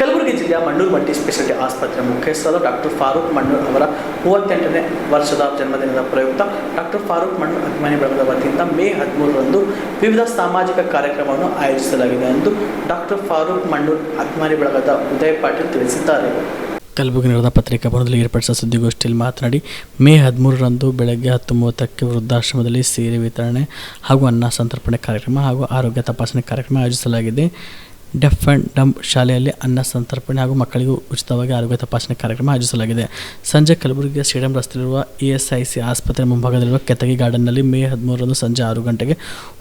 ಕಲಬುರಗಿ ಜಿಲ್ಲೆಯ ಮಣ್ಣೂರು ಮಟ್ಟಿ ಸ್ಪೆಷಾಲಿಟಿ ಆಸ್ಪತ್ರೆ ಮುಖ್ಯಸ್ಥರಾದ ಡಾಕ್ಟರ್ ಫಾರೂಕ್ ಮಣ್ಣೂರ್ ಅವರ ಮೂವತ್ತೆಂಟನೇ ವರ್ಷದ ಜನ್ಮದಿನದ ಪ್ರಯುಕ್ತ ಡಾಕ್ಟರ್ ಫಾರೂಕ್ ಮಣ್ಣೂರ್ ಅಭಿಮಾನಿ ಬಳಗದ ವತಿಯಿಂದ ಮೇ ಹದಿಮೂರರಂದು ವಿವಿಧ ಸಾಮಾಜಿಕ ಕಾರ್ಯಕ್ರಮವನ್ನು ಆಯೋಜಿಸಲಾಗಿದೆ ಎಂದು ಡಾಕ್ಟರ್ ಫಾರೂಕ್ ಮಣ್ಣೂರ್ ಅಭಿಮಾನಿ ಬಳಗದ ಉದಯ್ ಪಾಟೀಲ್ ತಿಳಿಸಿದ್ದಾರೆ. ಕಲಬುರಗಿ ನಡೆದ ಪತ್ರಿಕಾ ಭವನದಲ್ಲಿ ಏರ್ಪಡಿಸಿದ ಸುದ್ದಿಗೋಷ್ಠಿಯಲ್ಲಿ ಮಾತನಾಡಿ, ಮೇ ಹದಿಮೂರರಂದು ಬೆಳಗ್ಗೆ ಹತ್ತು ಮೂವತ್ತಕ್ಕೆ ವೃದ್ಧಾಶ್ರಮದಲ್ಲಿ ಸೀರೆ ವಿತರಣೆ ಹಾಗೂ ಅನ್ನ ಸಂತರ್ಪಣೆ ಕಾರ್ಯಕ್ರಮ ಹಾಗೂ ಆರೋಗ್ಯ ತಪಾಸಣೆ ಕಾರ್ಯಕ್ರಮ ಆಯೋಜಿಸಲಾಗಿದೆ. ಡೆಫ್ ಆ್ಯಂಡ್ ಡಂಪ್ ಶಾಲೆಯಲ್ಲಿ ಅನ್ನ ಸಂತರ್ಪಣೆ ಹಾಗೂ ಮಕ್ಕಳಿಗೂ ಉಚಿತವಾಗಿ ಆರೋಗ್ಯ ತಪಾಸಣೆ ಕಾರ್ಯಕ್ರಮ ಆಯೋಜಿಸಲಾಗಿದೆ. ಸಂಜೆ ಕಲಬುರಗಿಯ ಸ್ಟೇಡಿಯಂ ರಸ್ತೆಯಲ್ಲಿರುವ ಇ ಎಸ್ ಐ ಸಿ ಆಸ್ಪತ್ರೆ ಮುಂಭಾಗದಲ್ಲಿರುವ ಕೆತಗಿ ಗಾರ್ಡನ್ನಲ್ಲಿ ಮೇ ಹದಿಮೂರರಂದು ಸಂಜೆ ಆರು ಗಂಟೆಗೆ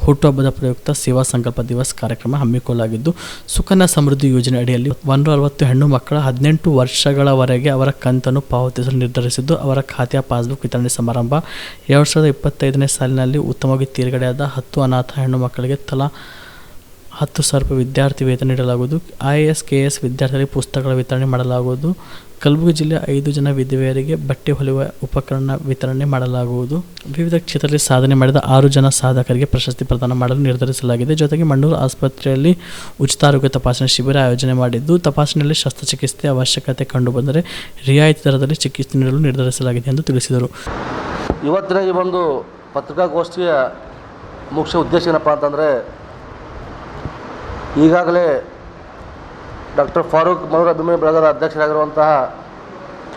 ಹುಟ್ಟುಹಬ್ಬದ ಪ್ರಯುಕ್ತ ಸೇವಾ ಸಂಕಲ್ಪ ದಿವಸ್ ಕಾರ್ಯಕ್ರಮ ಹಮ್ಮಿಕೊಳ್ಳಲಾಗಿದ್ದು, ಸುಕನ್ಯಾ ಸಮೃದ್ಧಿ ಯೋಜನೆ ಅಡಿಯಲ್ಲಿ ಒಂದು ಅರವತ್ತು ಹೆಣ್ಣು ಮಕ್ಕಳ ಹದಿನೆಂಟು ವರ್ಷಗಳವರೆಗೆ ಅವರ ಕಂತನ್ನು ಪಾವತಿಸಲು ನಿರ್ಧರಿಸಿದ್ದು, ಅವರ ಖಾತೆಯ ಪಾಸ್ಬುಕ್ ವಿತರಣೆ ಸಮಾರಂಭ ಎರಡು ಸಾವಿರದ ಇಪ್ಪತ್ತೈದನೇ ಸಾಲಿನಲ್ಲಿ ಉತ್ತಮವಾಗಿ ತೇರ್ಗಡೆಯಾದ ಹತ್ತು ಅನಾಥ ಹೆಣ್ಣು ಮಕ್ಕಳಿಗೆ ತಲಾ ಹತ್ತು ಸಾವಿರ ರೂಪಾಯಿ ವಿದ್ಯಾರ್ಥಿ ವೇತನ ನೀಡಲಾಗುವುದು. ಐ ಎಸ್ ಕೆ ಎಸ್ ವಿದ್ಯಾರ್ಥಿಗಳಿಗೆ ಪುಸ್ತಕಗಳ ವಿತರಣೆ ಮಾಡಲಾಗುವುದು. ಕಲಬುರಗಿ ಜಿಲ್ಲೆ ಐದು ಜನ ವಿಧವೆಯರಿಗೆ ಬಟ್ಟೆ ಹೊಲಿಯುವ ಉಪಕರಣ ವಿತರಣೆ ಮಾಡಲಾಗುವುದು. ವಿವಿಧ ಕ್ಷೇತ್ರದಲ್ಲಿ ಸಾಧನೆ ಮಾಡಿದ ಆರು ಜನ ಸಾಧಕರಿಗೆ ಪ್ರಶಸ್ತಿ ಪ್ರದಾನ ಮಾಡಲು ನಿರ್ಧರಿಸಲಾಗಿದೆ. ಜೊತೆಗೆ ಮಂಡೂರು ಆಸ್ಪತ್ರೆಯಲ್ಲಿ ಉಚಿತ ಆರೋಗ್ಯ ತಪಾಸಣೆ ಶಿಬಿರ ಆಯೋಜನೆ ಮಾಡಿದ್ದು, ತಪಾಸಣೆಯಲ್ಲಿ ಶಸ್ತ್ರಚಿಕಿತ್ಸೆ ಅವಶ್ಯಕತೆ ಕಂಡುಬಂದರೆ ರಿಯಾಯಿತಿ ದರದಲ್ಲಿ ಚಿಕಿತ್ಸೆ ನೀಡಲು ನಿರ್ಧರಿಸಲಾಗಿದೆ ಎಂದು ತಿಳಿಸಿದರು. ಇವತ್ತಿನ ಈ ಒಂದು ಪತ್ರಿಕಾಗೋಷ್ಠಿಯ ಮುಖ್ಯ ಉದ್ದೇಶ ಏನಪ್ಪ ಅಂತಂದರೆ ಈಗಾಗಲೇ ಡಾಕ್ಟರ್ ಫಾರೂಕ್ ಮನೋರ ಅಭಿಮಾನಿ ಬಳಗದ ಅಧ್ಯಕ್ಷರಾಗಿರುವಂತಹ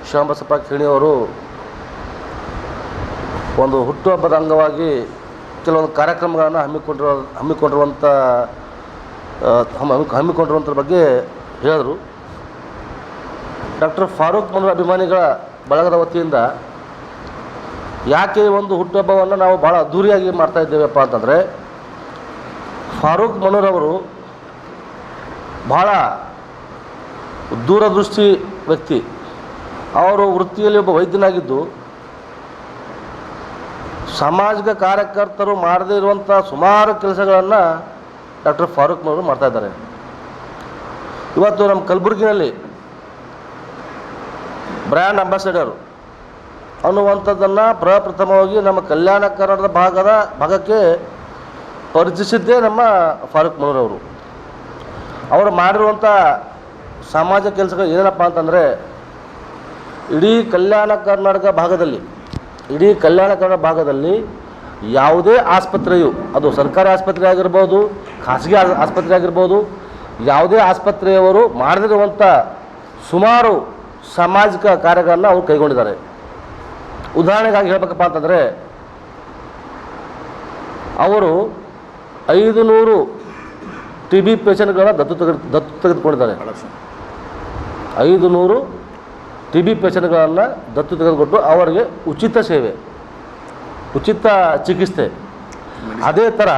ಶ್ಯಾಮಬಸಪ್ಪ ಅವರು ಒಂದು ಹುಟ್ಟುಹಬ್ಬದ ಅಂಗವಾಗಿ ಕೆಲವೊಂದು ಕಾರ್ಯಕ್ರಮಗಳನ್ನು ಹಮ್ಮಿಕೊಂಡಿರೋ ಹಮ್ಮಿಕೊಂಡಿರುವಂಥ ಹಮ್ಮಿಕೊಂಡಿರುವಂಥದ್ರ ಬಗ್ಗೆ ಹೇಳಿದರು. ಡಾಕ್ಟರ್ ಫಾರೂಕ್ ಮನೋರ ಅಭಿಮಾನಿಗಳ ಬಳಗದ ವತಿಯಿಂದ ಯಾಕೆ ಒಂದು ಹುಟ್ಟುಹಬ್ಬವನ್ನು ನಾವು ಭಾಳ ಅದ್ಧೂರಿಯಾಗಿ ಮಾಡ್ತಾ ಇದ್ದೇವೆಪ್ಪ ಅಂತಂದರೆ, ಫಾರೂಕ್ ಮನೂರ್ ಭಾಳ ದೂರದೃಷ್ಟಿ ವ್ಯಕ್ತಿ. ಅವರು ವೃತ್ತಿಯಲ್ಲಿ ಒಬ್ಬ ವೈದ್ಯನಾಗಿದ್ದು ಸಾಮಾಜಿಕ ಕಾರ್ಯಕರ್ತರು ಮಾಡದೇ ಇರುವಂಥ ಸುಮಾರು ಕೆಲಸಗಳನ್ನು ಡಾಕ್ಟರ್ ಫಾರೂಕ್ ಅವರು ಮಾಡ್ತಾ ಇದ್ದಾರೆ. ಇವತ್ತು ನಮ್ಮ ಕಲಬುರಗಿನಲ್ಲಿ ಬ್ರ್ಯಾಂಡ್ ಅಂಬಾಸಿಡರ್ ಅನ್ನುವಂಥದ್ದನ್ನು ಪ್ರಪ್ರಥಮವಾಗಿ ನಮ್ಮ ಕಲ್ಯಾಣ ಕರ್ನಾಟಕದ ಭಾಗದ ಭಾಗಕ್ಕೆ ಪರಿಚಯಿಸಿದ್ದೇ ನಮ್ಮ ಫಾರೂಕ್ ಅವರು ಅವರು ಮಾಡಿರುವಂಥ ಸಾಮಾಜಿಕ ಕೆಲಸಗಳು ಏನಪ್ಪ ಅಂತಂದರೆ, ಇಡೀ ಕಲ್ಯಾಣ ಕರ್ನಾಟಕ ಭಾಗದಲ್ಲಿ, ಇಡೀ ಕಲ್ಯಾಣ ಕರ್ನಾಟಕ ಭಾಗದಲ್ಲಿ ಯಾವುದೇ ಆಸ್ಪತ್ರೆಯು, ಅದು ಸರ್ಕಾರಿ ಆಸ್ಪತ್ರೆ ಆಗಿರ್ಬೋದು, ಖಾಸಗಿ ಆಸ್ಪತ್ರೆ ಆಗಿರ್ಬೋದು, ಯಾವುದೇ ಆಸ್ಪತ್ರೆಯವರು ಮಾಡದಿರುವಂಥ ಸುಮಾರು ಸಾಮಾಜಿಕ ಕಾರ್ಯಗಳನ್ನು ಅವರು ಕೈಗೊಂಡಿದ್ದಾರೆ. ಉದಾಹರಣೆಗಾಗಿ ಹೇಳಬೇಕಪ್ಪ ಅಂತಂದರೆ, ಅವರು ಐದು ನೂರು ಟಿ ಬಿ ಪೇಷಂಟ್ಗಳ ದತ್ತು ತೆಗೆದು, ದತ್ತು ತೆಗೆದುಕೊಂಡಿದ್ದಾರೆ. ಐದು ನೂರು ಟಿ ಬಿ ಪೇಷಂಟ್ಗಳನ್ನು ದತ್ತು ತೆಗೆದುಕೊಟ್ಟು ಅವರಿಗೆ ಉಚಿತ ಸೇವೆ, ಉಚಿತ ಚಿಕಿತ್ಸೆ. ಅದೇ ಥರ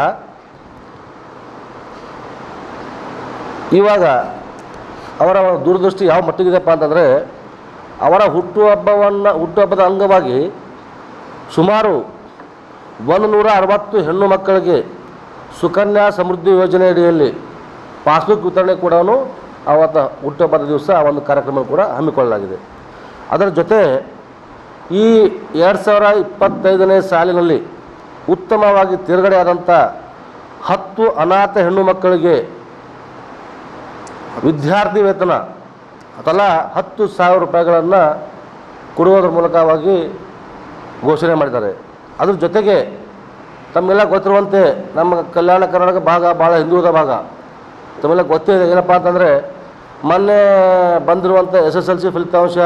ಇವಾಗ ಅವರ ದೂರದೃಷ್ಟಿ ಯಾವ ಮಟ್ಟಿಗಿದೆಪ್ಪ ಅಂತಂದರೆ ಅವರ ಹುಟ್ಟುಹಬ್ಬವನ್ನು, ಹುಟ್ಟುಹಬ್ಬದ ಅಂಗವಾಗಿ ಸುಮಾರು ಒಂದು ನೂರ ಅರವತ್ತು ಹೆಣ್ಣು ಮಕ್ಕಳಿಗೆ ಸುಕನ್ಯಾ ಸಮೃದ್ಧಿ ಯೋಜನೆ ಅಡಿಯಲ್ಲಿ ಪಾಸ್ಬುಕ್ ವಿತರಣೆ ಕೂಡ ಆವತ್ತು ಹುಟ್ಟುಹಬ್ಬದ ದಿವಸ ಆ ಒಂದು ಕಾರ್ಯಕ್ರಮ ಕೂಡ ಹಮ್ಮಿಕೊಳ್ಳಲಾಗಿದೆ. ಅದರ ಜೊತೆ ಈ ಎರಡು ಸಾವಿರ ಇಪ್ಪತ್ತೈದನೇ ಸಾಲಿನಲ್ಲಿ ಉತ್ತಮವಾಗಿ ತೇರ್ಗಡೆಯಾದಂಥ ಹತ್ತು ಅನಾಥ ಹೆಣ್ಣು ಮಕ್ಕಳಿಗೆ ವಿದ್ಯಾರ್ಥಿ ವೇತನ ತಲಾ ಹತ್ತು ಸಾವಿರ ರೂಪಾಯಿಗಳನ್ನು ಕೊಡುವುದರ ಮೂಲಕವಾಗಿ ಘೋಷಣೆ ಮಾಡಿದ್ದಾರೆ. ಅದ್ರ ಜೊತೆಗೆ ತಮಗೆಲ್ಲ ಗೊತ್ತಿರುವಂತೆ ನಮ್ಮ ಕಲ್ಯಾಣ ಕರ್ನಾಟಕ ಭಾಗ ಭಾಳ ಹಿಂದುಳಿದ ಭಾಗ. ತಮಗೆಲ್ಲ ಗೊತ್ತಿದೆ ಏನಪ್ಪ ಅಂತಂದರೆ, ಮೊನ್ನೆ ಬಂದಿರುವಂಥ ಎಸ್ ಎಸ್ ಎಲ್ ಸಿ ಫಲಿತಾಂಶ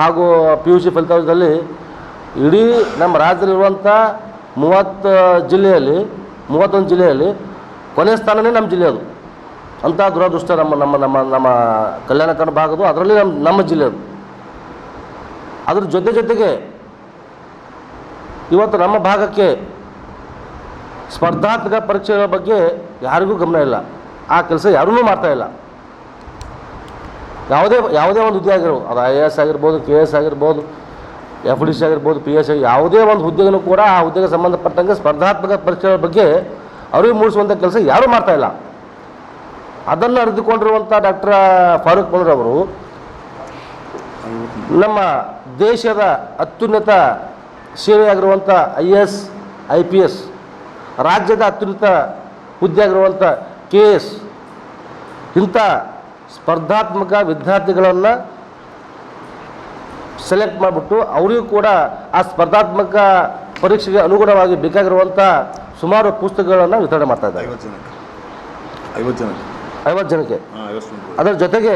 ಹಾಗೂ ಪಿ ಯು ಸಿ ಫಲಿತಾಂಶದಲ್ಲಿ ಇಡೀ ನಮ್ಮ ರಾಜ್ಯದಲ್ಲಿರುವಂಥ ಮೂವತ್ತು ಜಿಲ್ಲೆಯಲ್ಲಿ, ಮೂವತ್ತೊಂದು ಜಿಲ್ಲೆಯಲ್ಲಿ ಕೊನೆ ಸ್ಥಾನವೇ ನಮ್ಮ ಜಿಲ್ಲೆ ಅದು. ಅಂಥ ದುರದೃಷ್ಟ ನಮ್ಮ ನಮ್ಮ ನಮ್ಮ ನಮ್ಮ ಕಲ್ಯಾಣ ಕರ್ನಾಟಕ ಭಾಗದು ಅದರಲ್ಲಿ ನಮ್ಮ ನಮ್ಮ ಜಿಲ್ಲೆ ಅದು. ಅದ್ರ ಜೊತೆ ಜೊತೆಗೆ ಇವತ್ತು ನಮ್ಮ ಭಾಗಕ್ಕೆ ಸ್ಪರ್ಧಾತ್ಮಕ ಪರೀಕ್ಷೆಗಳ ಬಗ್ಗೆ ಯಾರಿಗೂ ಗಮನ ಇಲ್ಲ. ಆ ಕೆಲಸ ಯಾರೂ ಮಾಡ್ತಾ ಇಲ್ಲ. ಯಾವುದೇ ಯಾವುದೇ ಒಂದು ಹುದ್ದೆ ಆಗಿರ್ಬೋದು ಅದು ಐ ಎ ಎಸ್ ಆಗಿರ್ಬೋದು ಕೆ ಎಸ್ ಆಗಿರ್ಬೋದು ಎಫ್ ಡಿ ಸಿ ಆಗಿರ್ಬೋದು ಪಿ ಎಸ್ ಯಾವುದೇ ಒಂದು ಹುದ್ದೆಗೂ ಕೂಡ ಆ ಹುದ್ದೆಗೆ ಸಂಬಂಧಪಟ್ಟಂಗೆ ಸ್ಪರ್ಧಾತ್ಮಕ ಪರೀಕ್ಷೆಗಳ ಬಗ್ಗೆ ಅರಿವು ಮೂಡಿಸುವಂಥ ಕೆಲಸ ಯಾರೂ ಮಾಡ್ತಾ ಇಲ್ಲ. ಅದನ್ನು ಅರಿತುಕೊಂಡಿರುವಂಥ ಡಾಕ್ಟರ್ ಫಾರೂಕ್ ಮನೂರ್ ಅವರು ನಮ್ಮ ದೇಶದ ಅತ್ಯುನ್ನತ ಸೇವೆಯಾಗಿರುವಂಥ I A S I P S ರಾಜ್ಯದ ಅತ್ಯುನ್ನತ ಹುದ್ದೆ ಆಗಿರುವಂಥ ಕೆ ಎಸ್ ಇಂಥ ಸ್ಪರ್ಧಾತ್ಮಕ ವಿದ್ಯಾರ್ಥಿಗಳನ್ನು ಸೆಲೆಕ್ಟ್ ಮಾಡಿಬಿಟ್ಟು ಅವರಿಗೂ ಕೂಡ ಆ ಸ್ಪರ್ಧಾತ್ಮಕ ಪರೀಕ್ಷೆಗೆ ಅನುಗುಣವಾಗಿ ಬೇಕಾಗಿರುವಂಥ ಸುಮಾರು ಪುಸ್ತಕಗಳನ್ನು ವಿತರಣೆ ಮಾಡ್ತಾ ಇದ್ದಾರೆ. ಐವತ್ತು ಜನಕ್ಕೆ. ಅದರ ಜೊತೆಗೆ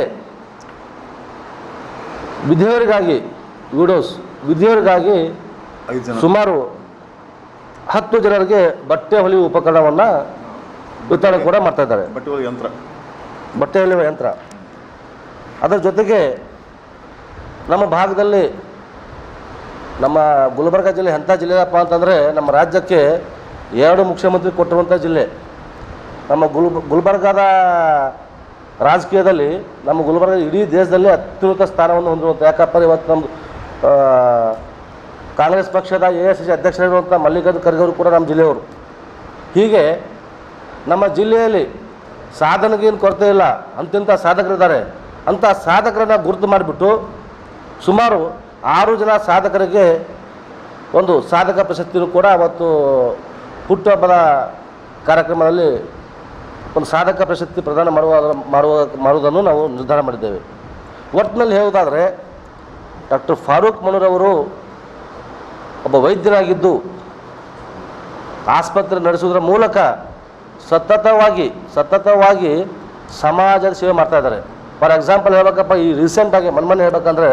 ವಿಧಿಯವರಿಗಾಗಿ ವಿಡೋಸ್ ವಿಧಿಯವರಿಗಾಗಿ ಸುಮಾರು ಹತ್ತು ಜನರಿಗೆ ಬಟ್ಟೆ ಹೊಲಿಯುವ ಉಪಕರಣವನ್ನು ವಿತರಣೆ ಕೂಡ ಮಾಡ್ತಾ ಇದ್ದಾರೆ. ಬಟ್ಟೆ ಒಳಗೆ ಯಂತ್ರ. ಬಟ್ಟೆ ಹೊಲಿಯುವ ಯಂತ್ರ. ಅದರ ಜೊತೆಗೆ ನಮ್ಮ ಭಾಗದಲ್ಲಿ ನಮ್ಮ ಗುಲ್ಬರ್ಗ ಜಿಲ್ಲೆ ಎಂಥ ಜಿಲ್ಲೆಯಪ್ಪ ಅಂತಂದರೆ ನಮ್ಮ ರಾಜ್ಯಕ್ಕೆ ಎರಡು ಮುಖ್ಯಮಂತ್ರಿ ಕೊಟ್ಟಿರುವಂಥ ಜಿಲ್ಲೆ. ನಮ್ಮ ಗುಲ್ ಗುಲ್ಬರ್ಗದ ರಾಜಕೀಯದಲ್ಲಿ ನಮ್ಮ ಗುಲ್ಬರ್ಗ ಇಡೀ ದೇಶದಲ್ಲಿ ಅತ್ಯುನ್ನತ ಸ್ಥಾನವನ್ನು ಹೊಂದಿರುವಂಥ. ಯಾಕಪ್ಪ ಇವತ್ತು ನಮ್ಮದು ಕಾಂಗ್ರೆಸ್ ಪಕ್ಷದ ಎ ಎಸ್ ಸಿ ಅಧ್ಯಕ್ಷರಾಗಿರುವಂಥ ಮಲ್ಲಿಕಾರ್ಜುನ ಖರ್ಗೆ ಅವರು ಕೂಡ ನಮ್ಮ ಜಿಲ್ಲೆಯವರು. ಹೀಗೆ ನಮ್ಮ ಜಿಲ್ಲೆಯಲ್ಲಿ ಸಾಧನೆಗೇನು ಕೊರತೆ ಇಲ್ಲ, ಅಂತಿಂಥ ಸಾಧಕರಿದ್ದಾರೆ. ಅಂಥ ಸಾಧಕರನ್ನು ಗುರುತು ಮಾಡಿಬಿಟ್ಟು ಸುಮಾರು ಆರು ಜನ ಸಾಧಕರಿಗೆ ಒಂದು ಸಾಧಕ ಪ್ರಶಸ್ತಿಯೂ ಕೂಡ ಅವತ್ತು ಹುಟ್ಟುಹಬ್ಬದ ಕಾರ್ಯಕ್ರಮದಲ್ಲಿ ಒಂದು ಸಾಧಕ ಪ್ರಶಸ್ತಿ ಪ್ರದಾನ ಮಾಡುವ ಮಾಡುವ ಮಾಡುವುದನ್ನು ನಾವು ನಿರ್ಧಾರ ಮಾಡಿದ್ದೇವೆ. ಒಟ್ಟಿನಲ್ಲಿ ಹೇಳುವುದಾದರೆ ಡಾಕ್ಟರ್ ಫಾರೂಕ್ ಮನೂರವರು ಒಬ್ಬ ವೈದ್ಯರಾಗಿದ್ದು ಆಸ್ಪತ್ರೆ ನಡೆಸುವುದರ ಮೂಲಕ ಸತತವಾಗಿ ಸತತವಾಗಿ ಸಮಾಜದ ಸೇವೆ ಮಾಡ್ತಾ ಇದ್ದಾರೆ. ಫಾರ್ ಎಕ್ಸಾಂಪಲ್ ಹೇಳ್ಬೇಕಪ್ಪ, ಈ ರೀಸೆಂಟಾಗಿ ಮನ್ಮನೆ ಹೇಳ್ಬೇಕಂದ್ರೆ,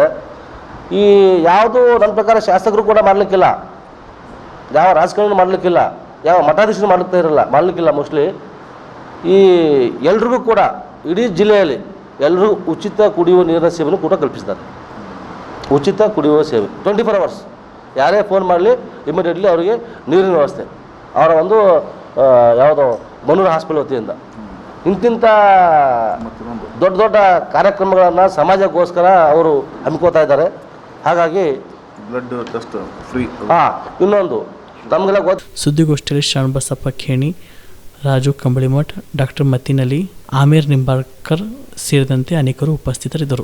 ಈ ಯಾವುದು ನನ್ನ ಪ್ರಕಾರ ಶಾಸಕರು ಕೂಡ ಮಾಡಲಿಕ್ಕಿಲ್ಲ. ಯಾವ ರಾಜಕಾರಣ ಮಾಡಲಿಕ್ಕಿಲ್ಲ. ಯಾವ ಮಠಾಧೀಶರು ಮಾಡ್ತಾ ಇರಲ್ಲ, ಮಾಡಲಿಕ್ಕಿಲ್ಲ ಮೋಸ್ಟ್ಲಿ ಈ ಎಲ್ರಿಗೂ ಕೂಡ, ಇಡೀ ಜಿಲ್ಲೆಯಲ್ಲಿ ಎಲ್ಲರೂ ಉಚಿತ ಕುಡಿಯುವ ನೀರಿನ ಸೇವೆಯನ್ನು ಕೂಡ ಕಲ್ಪಿಸಿದ್ದಾರೆ. ಉಚಿತ ಕುಡಿಯುವ ಸೇವೆ ಟ್ವೆಂಟಿ ಫೋರ್ ಅವರ್ಸ್ ಯಾರೇ ಫೋನ್ ಮಾಡಲಿ ಇಮಿಡಿಯೇಟ್ಲಿ ಅವರಿಗೆ ನೀರಿನ ವ್ಯವಸ್ಥೆ. ಅವರ ಒಂದು ಯಾವುದು ಮನೂರು ಹಾಸ್ಪಿಟಲ್ ವತಿಯಿಂದ. ಇಂತಿಂಥ ದೊಡ್ಡ ದೊಡ್ಡ ಕಾರ್ಯಕ್ರಮಗಳನ್ನು ಸಮಾಜಕ್ಕೋಸ್ಕರ ಅವರು ಹಮ್ಮಿಕೋತಾ ಇದ್ದಾರೆ. ಹಾಗಾಗಿ ಬ್ಲಡ್ ಟೆಸ್ಟ್ ಫ್ರೀ ಹಾಂ ಇನ್ನೊಂದು ತಮಗೆಲ್ಲ ಗೊತ್ತು ಸುದ್ದಿಗೋಷ್ಠಿಯಲ್ಲಿ ಶರಣಬಸಪ್ಪ ಖೇಣಿ ರಾಜು ಕಂಬಳಿಮಠ್ ಡಾಕ್ಟರ್ ಮತ್ತಿನಲಿ ಆಮೀರ್ ನಿಂಬಾಳ್ಕರ್ ಸೇರಿದಂತೆ ಅನೇಕರು ಉಪಸ್ಥಿತರಿದ್ದರು.